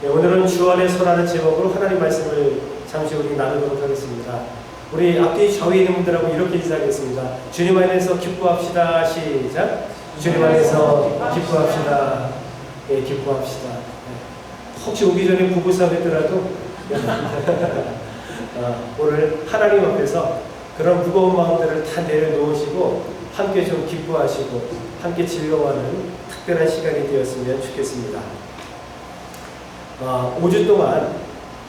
네, 오늘은 주안의 소라는 제목으로 하나님 말씀을 잠시 우리 나누도록 하겠습니다. 우리 앞뒤 좌우에 있는 분들하고 이렇게 인사하겠습니다. 주님 안에서 기뻐합시다. 시작. 주님 안에서 기뻐합시다. 예, 기뻐합시다. 네. 혹시 오기 전에 부부싸움 했더라도 어, 오늘 하나님 앞에서 그런 무거운 마음들을 다 내려놓으시고 함께 좀 기뻐하시고 함께 즐거워하는 특별한 시간이 되었으면 좋겠습니다. 어, 5주 동안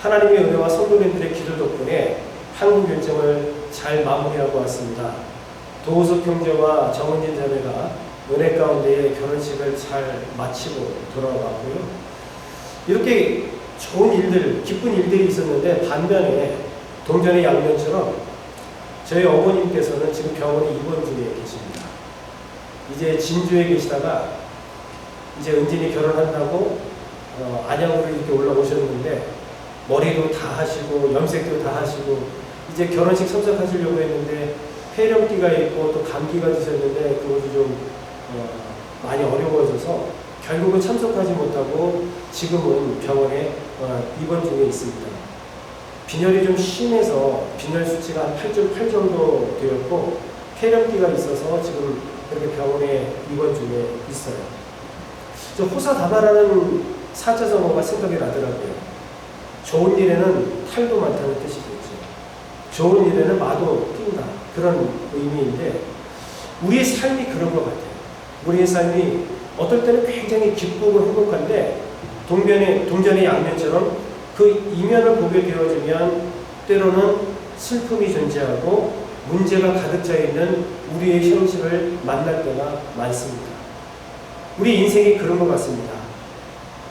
하나님의 은혜와 성도님들의 기도 덕분에 한국 일정을 잘 마무리하고 왔습니다. 도우석 형제와 정은진 자매가 은혜 가운데 결혼식을 잘 마치고 돌아왔고요. 이렇게 좋은 일들, 기쁜 일들이 있었는데 반면에 동전의 양면처럼 저희 어머님께서는 지금 병원에 입원 중에 계십니다. 이제 진주에 계시다가 이제 은진이 결혼한다고 어, 안양으로 이렇게 올라오셨는데 머리도 다 하시고 염색도 다 하시고 이제 결혼식 참석하시려고 했는데 폐렴기가 있고 또 감기가 드셨는데 그것이 좀 어, 많이 어려워져서 결국은 참석하지 못하고 지금은 병원에 어, 입원 중에 있습니다. 빈혈이 좀 심해서 빈혈 수치가 한 8.8 정도 되었고 폐렴기가 있어서 지금 이렇게 병원에 입원 중에 있어요. 저 호사다마라는 사자성어가 생각이 나더라고요. 좋은 일에는 탈도 많다는 뜻이겠죠. 좋은 일에는 마도 뛴다. 그런 의미인데 우리의 삶이 그런 것 같아요. 우리의 삶이 어떨 때는 굉장히 기쁘고 행복한데 동변의 동전의 양면처럼 그 이면을 보게 되어지면 때로는 슬픔이 존재하고 문제가 가득 차 있는 우리의 현실을 만날 때가 많습니다. 우리 인생이 그런 것 같습니다.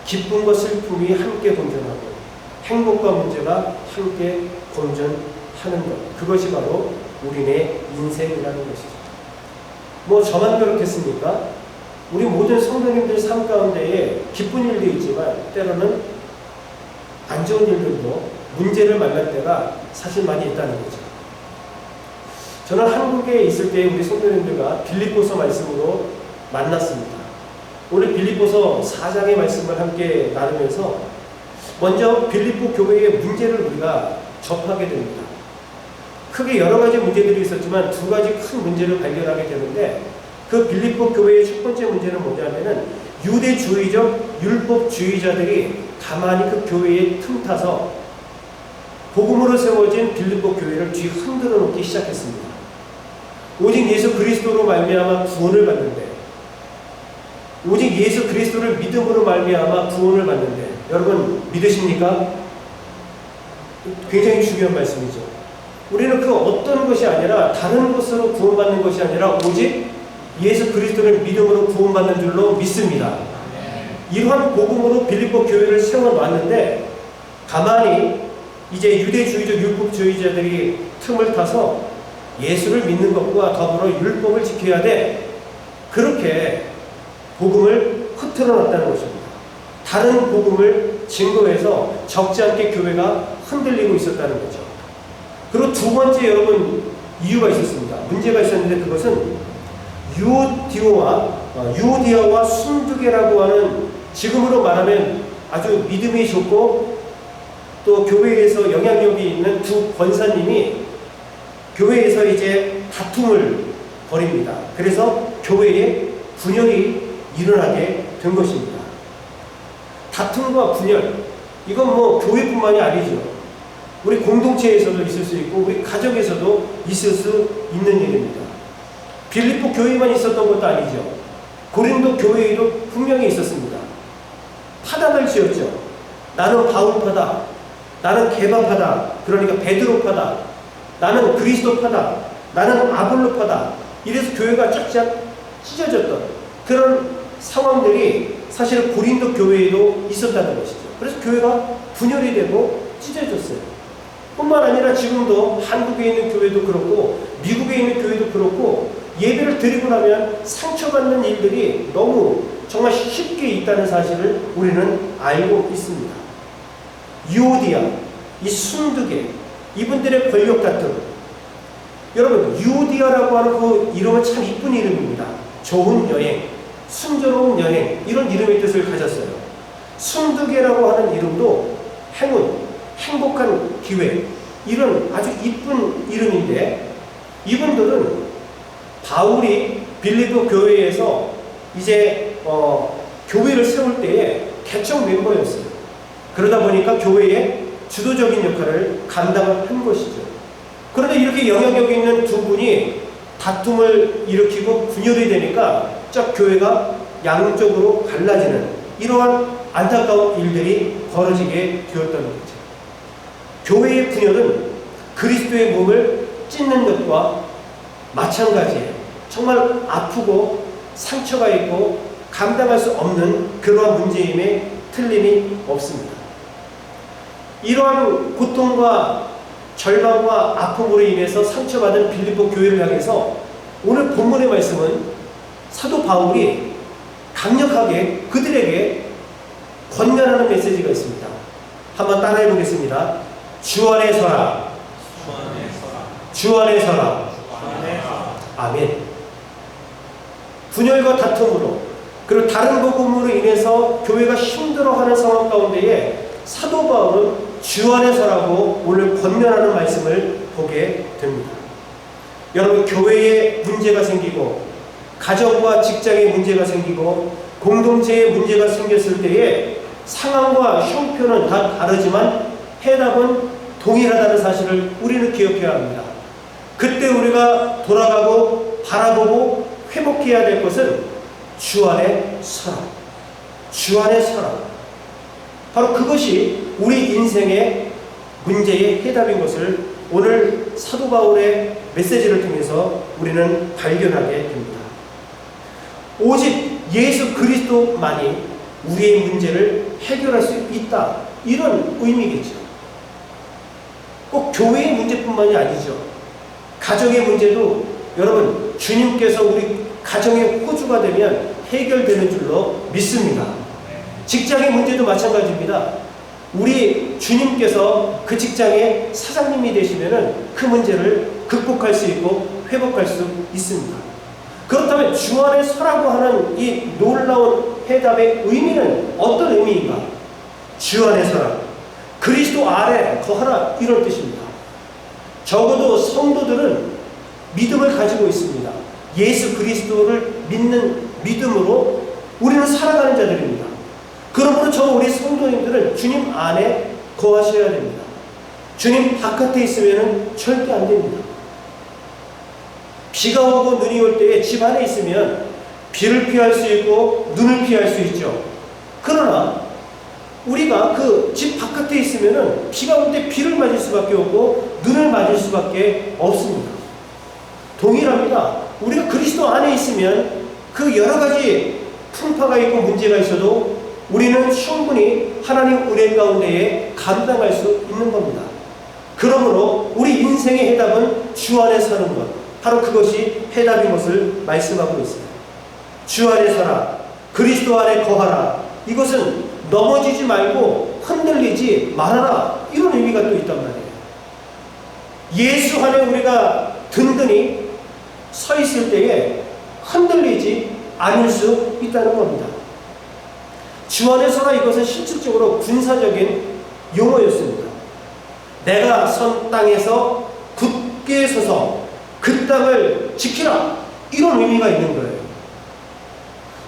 기쁨과 슬픔이 함께 공존하고 행복과 문제가 함께 공존하는 것. 그것이 바로 우리네 인생이라는 것이죠. 뭐 저만 그렇겠습니까? 우리 모든 성도님들 삶 가운데에 기쁜 일도 있지만 때로는 안 좋은 일들도 문제를 만날 때가 사실 많이 있다는 거죠. 저는 한국에 있을 때 우리 성도님들과 빌립보서 말씀으로 만났습니다. 오늘 빌립보서 4장의 말씀을 함께 나누면서 먼저 빌립보 교회의 문제를 우리가 접하게 됩니다. 크게 여러 가지 문제들이 있었지만 두 가지 큰 문제를 발견하게 되는데 그 빌립보 교회의 첫 번째 문제는 뭐냐면은 유대주의적 율법주의자들이 가만히 그 교회에 틈타서 복음으로 세워진 빌립보 교회를 뒤 흔들어 놓기 시작했습니다. 오직 예수 그리스도로 말미암아 구원을 받는데 오직 예수 그리스도를 믿음으로 말미암아 구원을 받는데 여러분 믿으십니까? 굉장히 중요한 말씀이죠. 우리는 그 어떤 것이 아니라 다른 것으로 구원받는 것이 아니라 오직 예수 그리스도를 믿음으로 구원받는 줄로 믿습니다. 이러한 복음으로 빌립보 교회를 세워놨는데 가만히 이제 유대주의적 율법주의자들이 틈을 타서 예수를 믿는 것과 더불어 율법을 지켜야 돼. 그렇게 복음을 흐트러 놨다는 것입니다. 다른 복음을 증거해서 적지 않게 교회가 흔들리고 있었다는 거죠. 그리고 두 번째 여러분 이유가 있었습니다. 문제가 있었는데 그것은 유디오와 유디아와 순두개라고 하는 지금으로 말하면 아주 믿음이 좋고 또 교회에서 영향력이 있는 두 권사님이 교회에서 이제 다툼을 벌입니다. 그래서 교회에 분열이 일어나게 된 것입니다. 다툼과 분열, 이건 뭐 교회뿐만이 아니죠. 우리 공동체에서도 있을 수 있고, 우리 가정에서도 있을 수 있는 일입니다. 빌립보 교회만 있었던 것도 아니죠. 고린도 교회에도 분명히 있었습니다. 파당을 지었죠. 나는 바울파다. 나는 개바파다. 그러니까 베드로파다. 나는 그리스도파다. 나는 아볼로파다. 이래서 교회가 쫙쫙 찢어졌던 그런 상황들이 사실 고린도 교회에도 있었다는 것이죠. 그래서 교회가 분열이 되고 찢어졌어요. 뿐만 아니라 지금도 한국에 있는 교회도 그렇고 미국에 있는 교회도 그렇고 예배를 드리고 나면 상처받는 일들이 너무 정말 쉽게 있다는 사실을 우리는 알고 있습니다. 유오디아, 이 순두개, 이분들의 권력 다툼. 여러분, 유오디아라고 하는 그 이름은 참 이쁜 이름입니다. 좋은 여행, 순조로운 여행, 이런 이름의 뜻을 가졌어요. 순두계라고 하는 이름도 행운, 행복한 기회 이런 아주 이쁜 이름인데 이분들은 바울이 빌리보 교회에서 이제 어, 교회를 세울 때에 개척 멤버였어요. 그러다 보니까 교회의 주도적인 역할을 감당을 한 것이죠. 그런데 이렇게 영향력 있는 두 분이 다툼을 일으키고 분열이 되니까 쫙 교회가 양쪽으로 갈라지는 이러한 안타까운 일들이 벌어지게 되었다는 거죠. 교회의 분열은 그리스도의 몸을 찢는 것과 마찬가지예요. 정말 아프고 상처가 있고 감당할 수 없는 그러한 문제임에 틀림이 없습니다. 이러한 고통과 절망과 아픔으로 인해서 상처받은 빌립보 교회를 향해서 오늘 본문의 말씀은 사도 바울이 강력하게 그들에게 권면하는 메시지가 있습니다. 한번 따라해 보겠습니다. 주 안에 서라. 주 안에 서라. 아멘. 분열과 다툼으로 그리고 다른 복음으로 인해서 교회가 힘들어하는 상황 가운데에 사도 바울은 주 안에 서라고 오늘 권면하는 말씀을 보게 됩니다. 여러분 교회에 문제가 생기고 가정과 직장에 문제가 생기고 공동체에 문제가 생겼을 때에 상황과 형편은 다 다르지만 해답은 동일하다는 사실을 우리는 기억해야 합니다. 그때 우리가 돌아가고 바라보고 회복해야 될 것은 주 안에 서라. 주 안에 서라. 바로 그것이 우리 인생의 문제의 해답인 것을 오늘 사도 바울의 메시지를 통해서 우리는 발견하게 됩니다. 오직 예수 그리스도만이 우리의 문제를 해결할 수 있다. 이런 의미겠죠. 꼭 교회의 문제뿐만이 아니죠. 가정의 문제도 여러분 주님께서 우리 가정의 호주가 되면 해결되는 줄로 믿습니다. 직장의 문제도 마찬가지입니다. 우리 주님께서 그 직장의 사장님이 되시면은 그 문제를 극복할 수 있고 회복할 수 있습니다. 그렇다면 주 안에 서라고 하는 이 놀라운 해답의 의미는 어떤 의미인가? 주 안에 서라. 그리스도 아래 거하라 이런 뜻입니다. 적어도 성도들은 믿음을 가지고 있습니다. 예수 그리스도를 믿는 믿음으로 우리는 살아가는 자들입니다. 그러므로 저 우리 성도님들은 주님 안에 거하셔야 됩니다. 주님 바깥에 있으면 절대 안 됩니다. 비가 오고 눈이 올 때에 집 안에 있으면 비를 피할 수 있고 눈을 피할 수 있죠. 그러나 우리가 그 집 바깥에 있으면 비가 올 때 비를 맞을 수밖에 없고 눈을 맞을 수밖에 없습니다. 동일합니다. 우리가 그리스도 안에 있으면 그 여러 가지 풍파가 있고 문제가 있어도 우리는 충분히 하나님 은혜 가운데에 감당할 수 있는 겁니다. 그러므로 우리 인생의 해답은 주 안에 사는 것. 바로 그것이 해답인 것을 말씀하고 있습니다. 주 안에 살아. 그리스도 안에 거하라. 이것은 넘어지지 말고 흔들리지 말아라. 이런 의미가 또 있단 말이에요. 예수 안에 우리가 든든히 서 있을 때에 흔들리지 않을 수 있다는 겁니다. 주 안에 서라 이것은 실질적으로 군사적인 용어였습니다. 내가 선 땅에서 굳게 서서 그 땅을 지키라 이런 의미가 있는 거예요.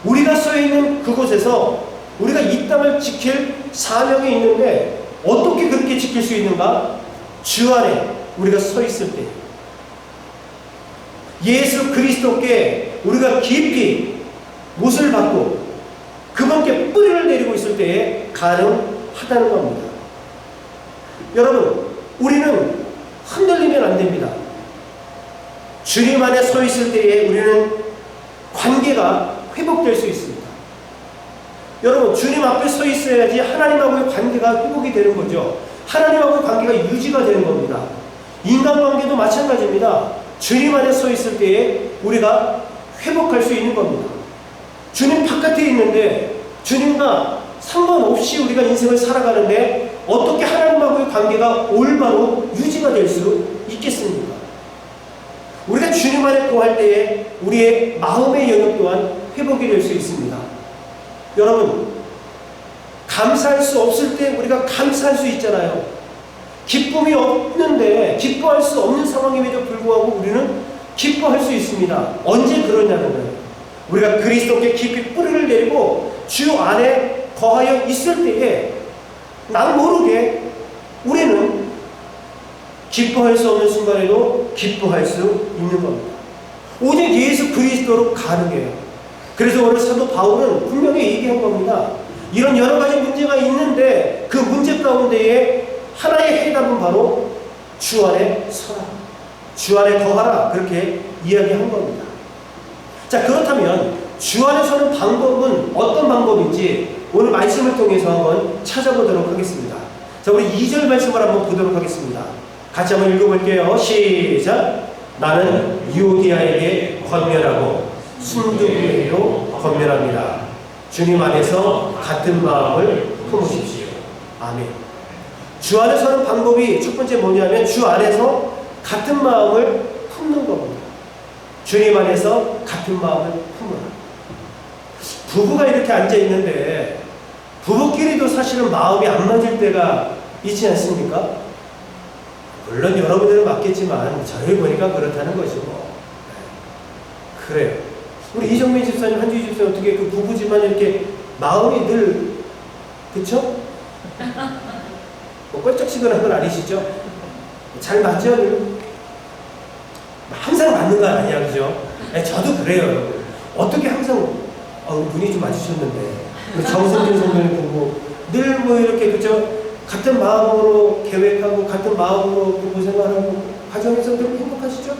우리가 서 있는 그곳에서 우리가 이 땅을 지킬 사명이 있는데 어떻게 그렇게 지킬 수 있는가? 주 안에 우리가 서 있을 때 예수 그리스도께 우리가 깊이 못을 받고 그분께 뿌리를 내리고 있을 때에 가능하다는 겁니다. 여러분, 우리는 흔들리면 안 됩니다. 주님 안에 서 있을 때에 우리는 관계가 회복될 수 있습니다. 여러분, 주님 앞에 서 있어야지 하나님하고의 관계가 회복이 되는 거죠. 하나님하고의 관계가 유지가 되는 겁니다. 인간관계도 마찬가지입니다. 주님 안에 서 있을 때에 우리가 회복할 수 있는 겁니다. 주님 바깥에 있는데 주님과 상관없이 우리가 인생을 살아가는데 어떻게 하나님하고의 관계가 올바로 유지가 될 수 있겠습니까? 우리가 주님 안에 거할 때에 우리의 마음의 영역 또한 회복이 될 수 있습니다. 여러분, 감사할 수 없을 때 우리가 감사할 수 있잖아요. 기쁨이 없는데 기뻐할 수 없는 상황임에도 불구하고 우리는 기뻐할 수 있습니다. 언제 그러냐는 거예요. 우리가 그리스도께 깊이 뿌리를 내리고 주 안에 거하여 있을 때에 난 모르게 우리는 기뻐할 수 없는 순간에도 기뻐할 수 있는 겁니다. 오직 예수 그리스도로 가능해요. 그래서 오늘 사도 바울은 분명히 얘기한 겁니다. 이런 여러 가지 문제가 있는데 그 문제 가운데에 하나의 해답은 바로 주 안에 서라. 주 안에 거하라. 그렇게 이야기한 겁니다. 자, 그렇다면 주 안에 서는 방법은 어떤 방법인지 오늘 말씀을 통해서 한번 찾아보도록 하겠습니다. 자, 우리 2절 말씀을 한번 보도록 하겠습니다. 같이 한번 읽어볼게요. 시작. 나는 유오디아에게 권면하고 순두부에게로 권면합니다. 주님 안에서 같은 마음을 품으십시오. 아멘. 주 안에 서는 방법이 첫 번째 뭐냐면 주 안에서 같은 마음을 품는 겁니다. 주님 안에서 같은 마음을 품으라. 부부가 이렇게 앉아 있는데 부부끼리도 사실은 마음이 안 맞을 때가 있지 않습니까? 물론 여러분들은 맞겠지만 저희 보니까 그렇다는 것이고 네. 그래요. 우리 이정민 집사님, 한주희 집사님 어떻게 그 부부지만 이렇게 마음이 늘 그쵸? 뭐 껄쩍지근한 건 아니시죠? 잘 맞죠? 늘? 항상 맞는 건 아니야, 그죠? 네, 저도 그래요. 어떻게 항상 어, 눈이 좀 맞으셨는데 우리 정성진 선배님 부부 늘뭐 이렇게 그죠? 같은 마음으로 계획하고 같은 마음으로 부부 생활하고 가정에서 늘 행복하시죠?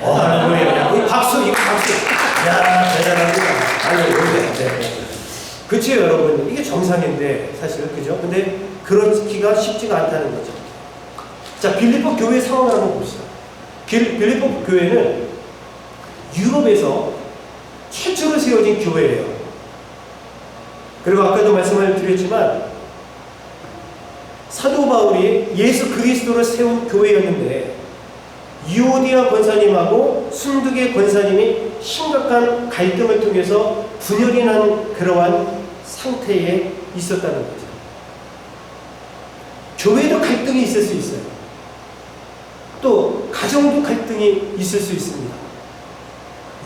어, 할렐루야. 우리 박수, 이거 박수. 야, 대단합니다. 할렐루야. 네. 그치요, 여러분. 이게 정상인데, 사실은, 그죠? 근데 그렇기가 쉽지가 않다는 거죠. 자, 빌리포 교회 상황을 한번 봅시다. 빌, 빌리포 교회는 유럽에서 최초로 세워진 교회예요. 그리고 아까도 말씀을 드렸지만, 사도 바울이 예수 그리스도를 세운 교회였는데, 유오디아 권사님하고 순두계 권사님이 심각한 갈등을 통해서 분열이 난 그러한 상태에 있었다는 거죠. 교회도 갈등이 있을 수 있어요. 또 가정도 갈등이 있을 수 있습니다.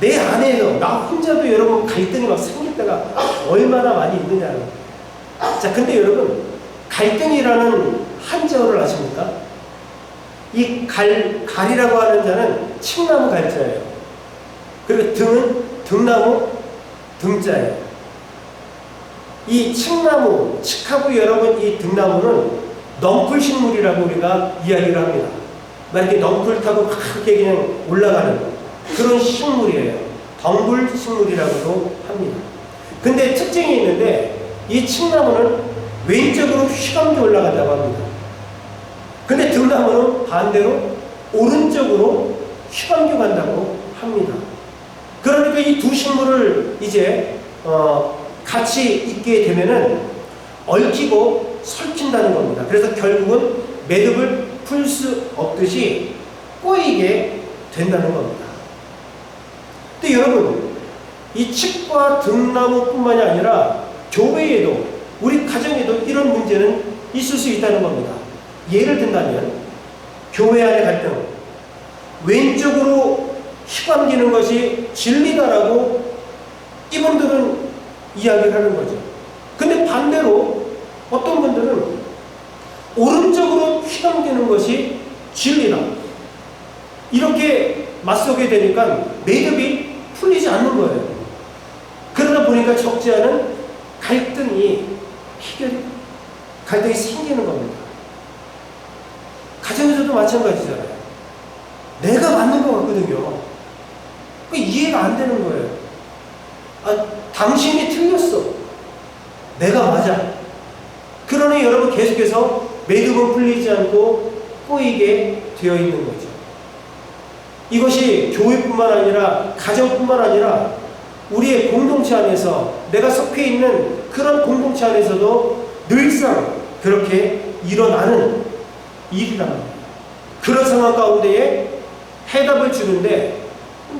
내 안에서 나 혼자도 여러분 갈등이 막 생길 때가 얼마나 많이 있느냐는. 자, 근데 여러분 갈등이라는 한자어를 아십니까? 이 갈, 갈이라고 하는 자는 칡나무 갈자예요. 그리고 등은 등나무 등자예요. 이 칡나무, 칡하고 여러분 이 등나무는 넝풀 식물이라고 우리가 이야기를 합니다. 막 이렇게 넝풀 타고 막 이렇게 그냥 올라가는 그런 식물이에요. 덩굴 식물이라고도 합니다. 근데 특징이 있는데 이 칡나무는 왼쪽으로 휘감겨 올라간다고 합니다. 근데 등나무는 반대로 오른쪽으로 휘감겨 간다고 합니다. 그러니까 이 두 식물을 이제 어, 같이 있게 되면은 얽히고 설킨다는 겁니다. 그래서 결국은 매듭을 풀 수 없듯이 꼬이게 된다는 겁니다. 근데 여러분, 이 칡과 등나무뿐만이 아니라 교회에도 우리 가정에도 이런 문제는 있을 수 있다는 겁니다. 예를 든다면 교회 안의 갈등 왼쪽으로 휘감기는 것이 진리다라고 이분들은 이야기를 하는 거죠. 근데 반대로 어떤 분들은 오른쪽으로 휘감기는 것이 진리다. 이렇게 맞서게 되니까 매듭이 풀리지 않는 거예요. 그러다 보니까 적지 않은 갈등이 해결, 갈등이 생기는 겁니다. 가정에서도 마찬가지잖아요. 내가 맞는 것 같거든요. 그 이해가 안 되는 거예요. 아, 당신이 틀렸어. 내가 맞아. 그러니 여러분 계속해서 매듭은 풀리지 않고 꼬이게 되어 있는 거죠. 이것이 교회뿐만 아니라 가정뿐만 아니라 우리의 공동체 안에서 내가 속해 있는 그런 공동체 안에서도 늘상 그렇게 일어나는 일이란. 그런 상황 가운데에 해답을 주는데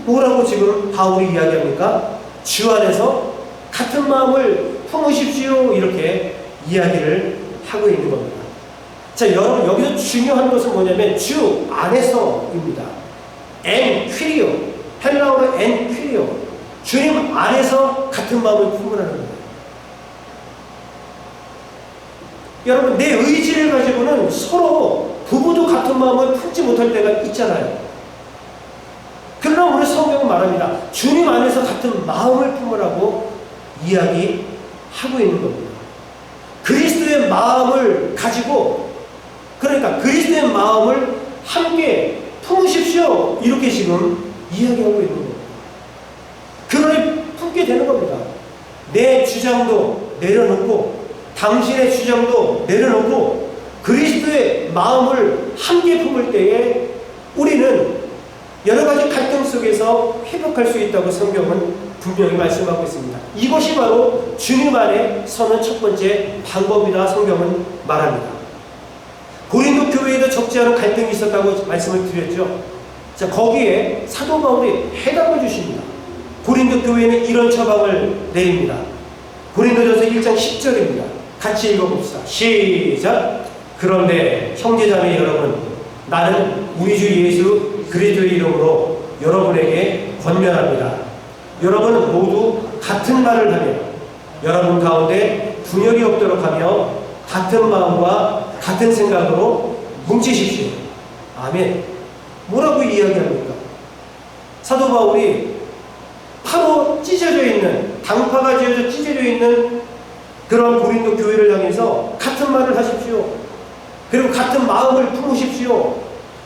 뭐라고 지금 바울이 이야기합니까? 주 안에서 같은 마음을 품으십시오 이렇게 이야기를 하고 있는 겁니다. 자, 여러분 여기서 중요한 것은 뭐냐면 주 안에서입니다. 엔 퀴리오 헬라어로 엔 퀴리오 주님 안에서 같은 마음을 품으라는 거예요. 여러분 내 의지를 가지고는 서로 부부도 같은 마음을 품지 못할 때가 있잖아요. 그러나 오늘 성경은 말합니다. 주님 안에서 같은 마음을 품으라고 이야기하고 있는 겁니다. 그리스도의 마음을 가지고 그러니까 그리스도의 마음을 함께 품으십시오. 이렇게 지금 이야기하고 있는 겁니다. 그걸 품게 되는 겁니다. 내 주장도 내려놓고 당신의 주장도 내려놓고 그리스도의 마음을 함께 품을 때에 우리는 여러 가지 갈등 속에서 회복할 수 있다고 성경은 분명히 말씀하고 있습니다. 이것이 바로 주님 안에 서는 첫 번째 방법이다 성경은 말합니다. 고린도 교회에도 적지 않은 갈등이 있었다고 말씀을 드렸죠. 자, 거기에 사도 바울이 해답을 주십니다. 고린도 교회는 이런 처방을 내립니다. 고린도전서 1장 10절입니다. 같이 읽어봅시다. 시작. 그런데 형제자매 여러분, 나는 우리 주 예수 그리스도의 이름으로 여러분에게 권면합니다. 여러분 모두 같은 말을 하며 여러분 가운데 분열이 없도록 하며 같은 마음과 같은 생각으로 뭉치십시오. 아멘. 뭐라고 이야기합니까? 사도 바울이 파로 찢어져 있는 당파가 지어져 찢어져 있는 그런 고린도 교회를 향해서 같은 말을 하십시오. 그리고 같은 마음을 품으십시오.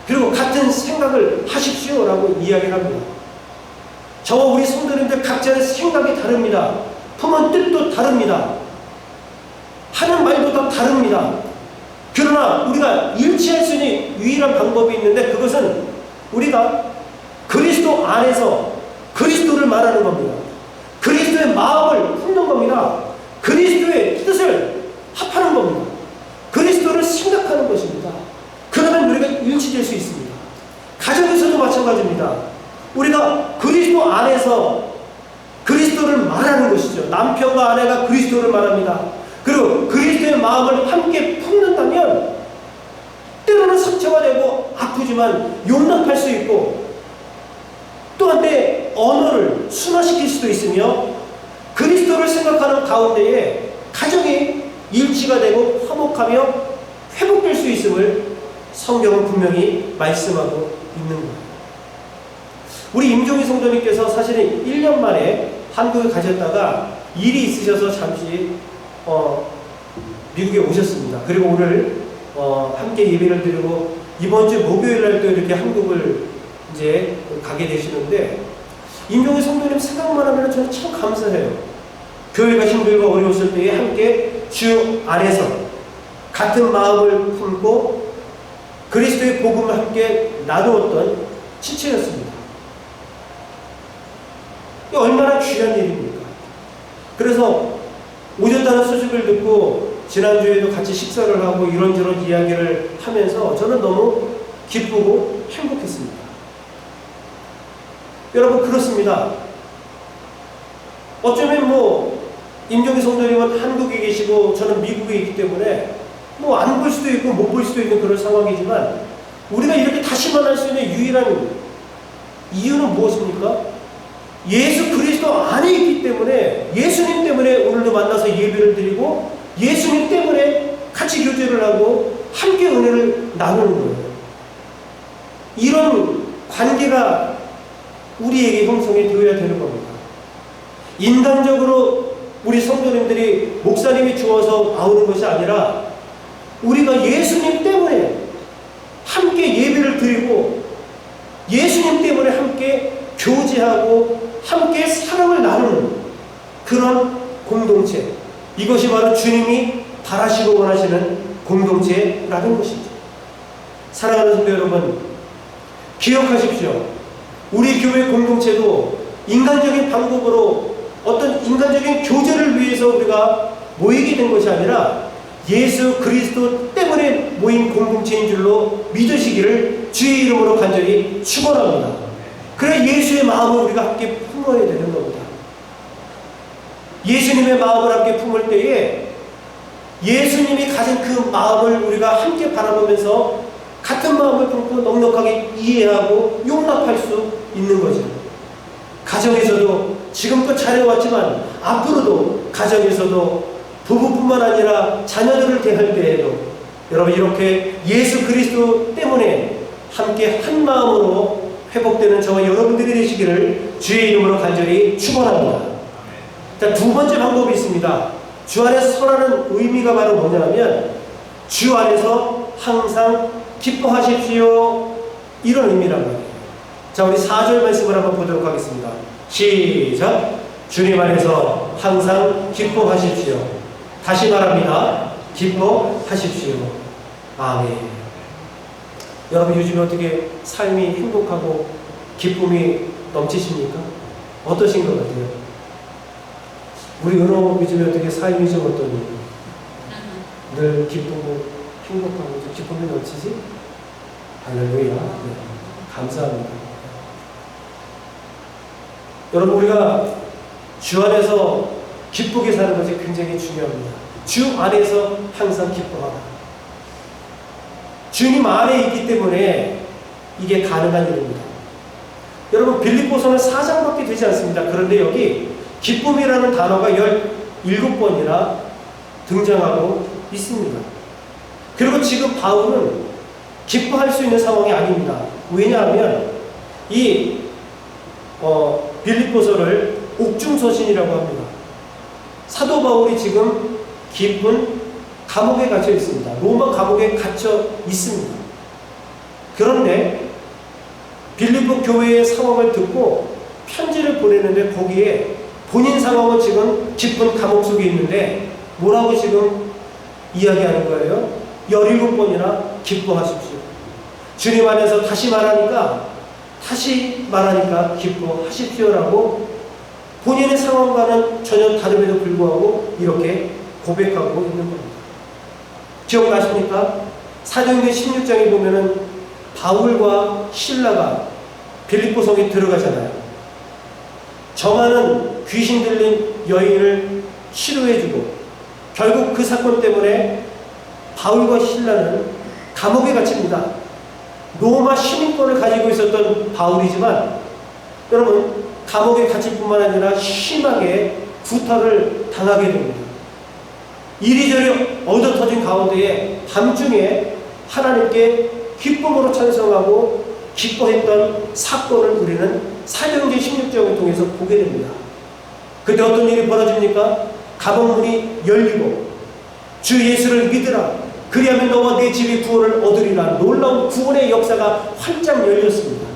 그리고 같은 생각을 하십시오라고 이야기를 합니다. 저와 우리 성도님들 각자의 생각이 다릅니다. 품은 뜻도 다릅니다. 하는 말도 다 다릅니다. 그러나 우리가 일치할 수 있는 유일한 방법이 있는데 그것은 우리가 그리스도 안에서 그리스도를 말하는 겁니다. 그리스도의 마음을 품는 겁니다. 그리스도의 뜻을 합하는 겁니다. 그리스도를 생각하는 것입니다. 그러면 우리가 일치될 수 있습니다. 가정에서도 마찬가지입니다. 우리가 그리스도 안에서 그리스도를 말하는 것이죠. 남편과 아내가 그리스도를 말합니다. 그리고 그리스도의 마음을 함께 품는다면 때로는 상처가 되고 아프지만 용납할 수 있고 또한 내 언어를 순화시킬 수도 있으며 그리스도를 생각하는 가운데에 가정이 일치가 되고 화목하며 회복될 수 있음을 성경은 분명히 말씀하고 있는 거예요. 우리 임종희 성도님께서 사실은 1년 만에 한국에 가셨다가 일이 있으셔서 잠시 어, 미국에 오셨습니다. 그리고 오늘 어, 함께 예배를 드리고 이번 주 목요일 날 또 이렇게 한국을 이제 가게 되시는데 임종희 성도님 생각만 하면 저는 참 감사해요. 교회가 힘들고 어려웠을 때에 함께 주 안에서 같은 마음을 품고 그리스도의 복음을 함께 나누었던 지체였습니다. 이 얼마나 귀한 일입니까? 그래서 오셨다는 소식을 듣고 지난주에도 같이 식사를 하고 이런저런 이야기를 하면서 저는 너무 기쁘고 행복했습니다. 여러분 그렇습니다. 어쩌면 뭐 임종희 성도님은 한국에 계시고 저는 미국에 있기 때문에 뭐 안 볼 수도 있고 못 볼 수도 있는 그런 상황이지만 우리가 이렇게 다시 만날 수 있는 유일한 이유는 무엇입니까? 예수 그리스도 안에 있기 때문에 예수님 때문에 오늘도 만나서 예배를 드리고 예수님 때문에 같이 교제를 하고 함께 은혜를 나누는 거예요. 이런 관계가 우리에게 형성이 되어야 되는 겁니다. 인간적으로 우리 성도님들이 목사님이 주어서 나오는 것이 아니라 우리가 예수님 때문에 함께 예배를 드리고 예수님 때문에 함께 교제하고 함께 사랑을 나누는 그런 공동체. 이것이 바로 주님이 바라시고 원하시는 공동체라는 것이죠. 사랑하는 성도 여러분, 기억하십시오. 우리 교회 공동체도 인간적인 방법으로 어떤 인간적인 교제를 위해서 우리가 모이게 된 것이 아니라 예수 그리스도 때문에 모인 공동체인 줄로 믿으시기를 주의 이름으로 간절히 축원합니다. 그래 예수의 마음을 우리가 함께 품어야 되는 겁니다. 예수님의 마음을 함께 품을 때에 예수님이 가진 그 마음을 우리가 함께 바라보면서 같은 마음을 품고 넉넉하게 이해하고 용납할 수 있는 거죠. 가정에서도 지금껏 잘해왔지만 앞으로도 가정에서도 부부뿐만 아니라 자녀들을 대할 때에도 여러분 이렇게 예수 그리스도 때문에 함께 한 마음으로 회복되는 저와 여러분들이 되시기를 주의 이름으로 간절히 축원합니다. 자, 두 번째 방법이 있습니다. 주 안에서 서라는 의미가 바로 뭐냐면 주 안에서 항상 기뻐하십시오. 이런 의미란 말이에요. 자, 우리 4절 말씀을 한번 보도록 하겠습니다. 시작. 주님 안에서 항상 기뻐하십시오. 다시 말합니다. 기뻐하십시오. 아멘. 여러분 요즘 어떻게 삶이 행복하고 기쁨이 넘치십니까? 어떠신 것 같아요? 우리 은호 요즘에 어떻게 삶이 좀 어떠니? 늘 기쁘고 행복하고 좀 기쁨이 넘치지? 할렐루야. 네. 감사합니다. 여러분 우리가 주 안에서 기쁘게 사는 것이 굉장히 중요합니다. 주 안에서 항상 기뻐하라. 주님 안에 있기 때문에 이게 가능한 일입니다. 여러분 빌립보서는 4장밖에 되지 않습니다. 그런데 여기 기쁨이라는 단어가 17번이나 등장하고 있습니다. 그리고 지금 바울은 기뻐할 수 있는 상황이 아닙니다. 왜냐하면 이 어, 빌립보서를 옥중서신이라고 합니다. 사도 바울이 지금 깊은 감옥에 갇혀 있습니다. 로마 감옥에 갇혀 있습니다. 그런데 빌립보 교회의 상황을 듣고 편지를 보내는데 거기에 본인 상황은 지금 깊은 감옥 속에 있는데 뭐라고 지금 이야기하는 거예요? 17번이나 기뻐하십시오. 주님 안에서 다시 말하니까 다시 말하니까 기뻐하십시오라고 본인의 상황과는 전혀 다름에도 불구하고 이렇게 고백하고 있는 겁니다. 기억나십니까? 사도행전 16장에 보면은 바울과 신라가 빌립보 성에 들어가잖아요. 정하는 귀신 들린 여인을 치료해주고 결국 그 사건 때문에 바울과 신라는 감옥에 갇힙니다. 로마 시민권을 가지고 있었던 바울이지만 여러분 감옥에 갇힐 뿐만 아니라 심하게 구타를 당하게 됩니다. 이리저리 얻어 터진 가운데에 밤중에 하나님께 기쁨으로 찬성하고 기뻐했던 사건을 우리는 사도행전 16장을 통해서 보게 됩니다. 그때 어떤 일이 벌어집니까? 감옥문이 열리고 주 예수를 믿으라 그리하면 너와 내 집이 구원을 얻으리라 놀라운 구원의 역사가 활짝 열렸습니다.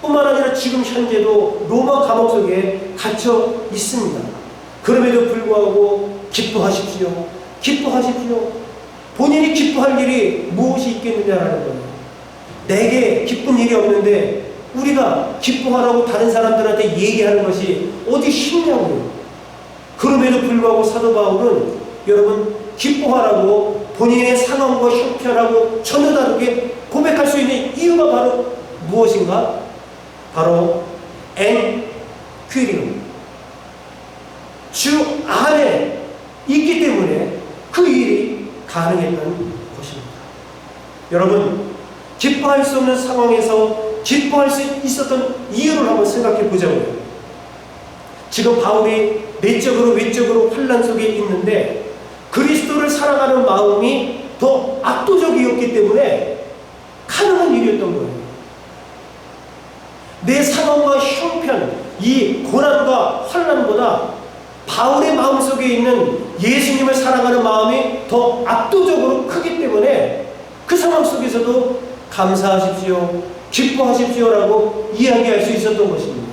뿐만 아니라 지금 현재도 로마 감옥 속에 갇혀 있습니다. 그럼에도 불구하고 기뻐하십시오. 기뻐하십시오. 본인이 기뻐할 일이 무엇이 있겠느냐라는 거예요. 내게 기쁜 일이 없는데 우리가 기뻐하라고 다른 사람들한테 얘기하는 것이 어디 쉽냐고요. 그럼에도 불구하고 사도 바울은 여러분 기뻐하라고 본인의 상황과 형편하고 전혀 다르게 고백할 수 있는 이유가 바로 무엇인가? 바로 엔 퀴리움. 주 안에 있기 때문에 그 일이 가능했던 것입니다. 여러분, 기뻐할 수 없는 상황에서 기뻐할 수 있었던 이유를 한번 생각해 보자고요. 지금 바울이 내적으로 외적으로 환란 속에 있는데 그리스도를 사랑하는 마음이 더 압도적이었기 때문에 가능한 일이었던 거예요. 내 상황과 형편, 이 고난과 환란보다 바울의 마음속에 있는 예수님을 사랑하는 마음이 더 압도적으로 크기 때문에 그 상황 속에서도 감사하십시오, 기뻐하십시오라고 이야기할 수 있었던 것입니다.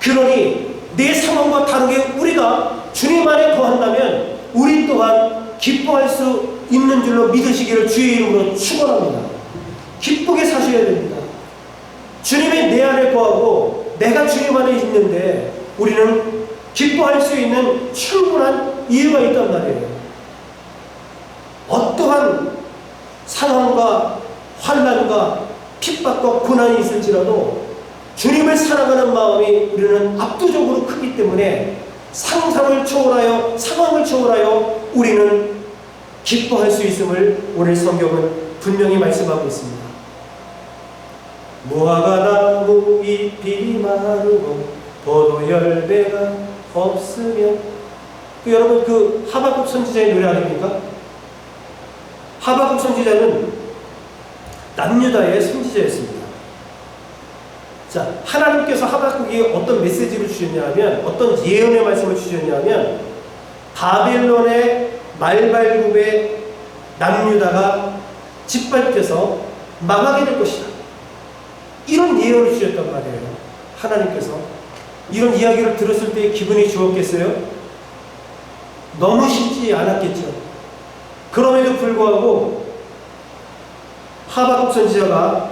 그러니 내 상황과 다르게 우리가 주님 안에 거한다면 우리 또한 기뻐할 수 있는 줄로 믿으시기를 주의 이름으로 축원합니다. 기쁘게 사셔야 됩니다. 주님이 내 안에 거하고 내가 주님 안에 있는데 우리는 기뻐할 수 있는 충분한 이유가 있단 말이에요. 어떠한 상황과 환란과 핍박과 고난이 있을지라도 주님을 사랑하는 마음이 우리는 압도적으로 크기 때문에 상상을 초월하여 상황을 초월하여 우리는 기뻐할 수 있음을 오늘 성경은 분명히 말씀하고 있습니다. 무화과 나무 잎이 마르고 포도 열매가 없으면 그 여러분 그 하박국 선지자의 노래 아닙니까? 하박국 선지자는 남유다의 선지자였습니다. 자, 하나님께서 하박국에 어떤 메시지를 주셨냐면 어떤 예언의 말씀을 주셨냐면 바벨론의 말발굽에 남유다가 짓밟혀서 망하게 될 것이다. 이런 예언을 주셨단 말이에요. 하나님께서 이런 이야기를 들었을 때 기분이 좋았겠어요? 너무 쉽지 않았겠죠. 그럼에도 불구하고 하박국 선지자가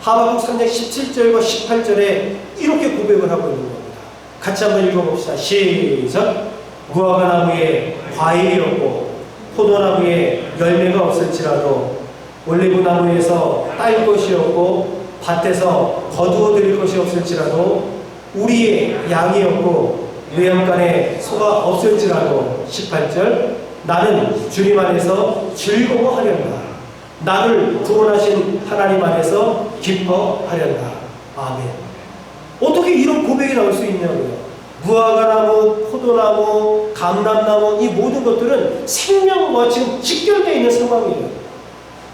하박국 3장 17절과 18절에 이렇게 고백을 하고 있는 겁니다. 같이 한번 읽어봅시다. 시작. 무화과 나무에 과일이 없고 포도나무에 열매가 없을지라도 올리브 나무에서 딸 것이 없고 밭에서 거두어 드릴 것이 없을지라도 우리의 양이 없고 외양간에 소가 없을지라도 18절 나는 주님 안에서 즐거워하련다. 나를 구원하신 하나님 안에서 기뻐하련다. 아멘. 어떻게 이런 고백이 나올 수 있냐고요. 무화과나무, 포도나무, 감람나무 이 모든 것들은 생명과 지금 직결되어 있는 상황이에요.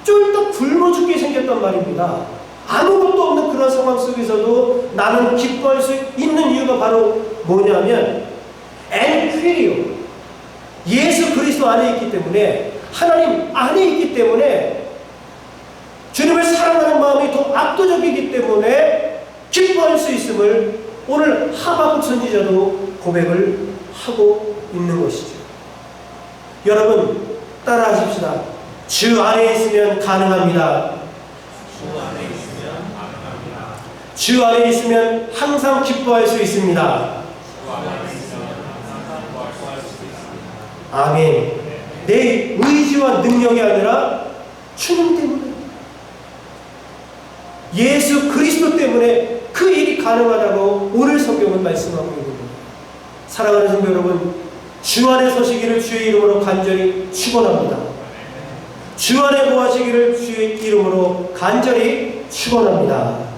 쫄딱 굶어 죽게 생겼단 말입니다. 아무것도 없는 그런 상황 속에서도 나는 기뻐할 수 있는 이유가 바로 뭐냐면 엔퀴리오 예수 그리스도 안에 있기 때문에 하나님 안에 있기 때문에 주님을 사랑하는 마음이 더 압도적이기 때문에 기뻐할 수 있음을 오늘 하박국 선지자도 고백을 하고 있는 것이죠. 여러분 따라하십시다. 주 안에 있으면 가능합니다. 주 안에 있으면 항상 기뻐할 수 있습니다. 아멘. 내 의지와 능력이 아니라 주님 때문에 예수 그리스도 때문에 그 일이 가능하다고 오늘 성경은 말씀하고 있는. 사랑하는 성도 여러분, 주 안에 서시기를 주의 이름으로 간절히 축원합니다. 주 안에 거하시기를 주의 이름으로 간절히 축원합니다.